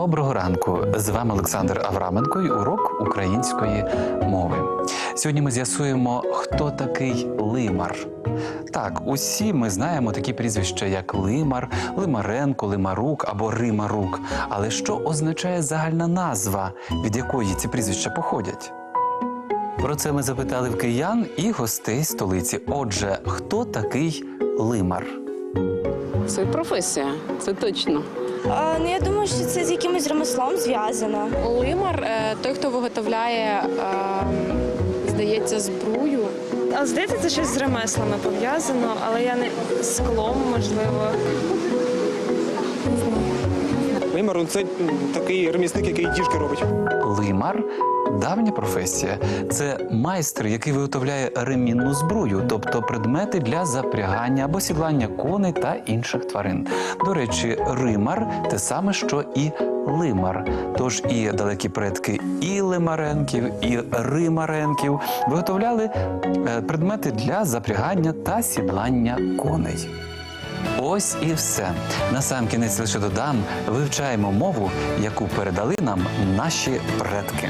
Доброго ранку! З вами Олександр Авраменко і урок української мови. Сьогодні ми з'ясуємо, хто такий лимар. Так, усі ми знаємо такі прізвища, як Лимар, Лимаренко, Лимарук або Римарук. Але що означає загальна назва, від якої ці прізвища походять? Про це ми запитали в киян і гостей столиці. Отже, хто такий лимар? Це професія, це точно. А, ну я думаю, що це з якимось ремеслом зв'язано. Лимар е, той, хто виготовляє, е, здається, збрую. А здається, це щось з ремеслами пов'язано, але я не з склом, можливо. Лимар ну, це такий ремісник, який діжки робить. Лимар давня професія. Це майстер, який виготовляє ремінну збрую, тобто предмети для запрягання або сідлання коней та інших тварин. До речі, римар те саме, що і лимар. Тож і далекі предки і лимаренків, і римаренків виготовляли е, предмети для запрягання та сідлання коней. Ось і все. Насамкінець лише додам, вивчаємо мову, яку передали нам наші предки.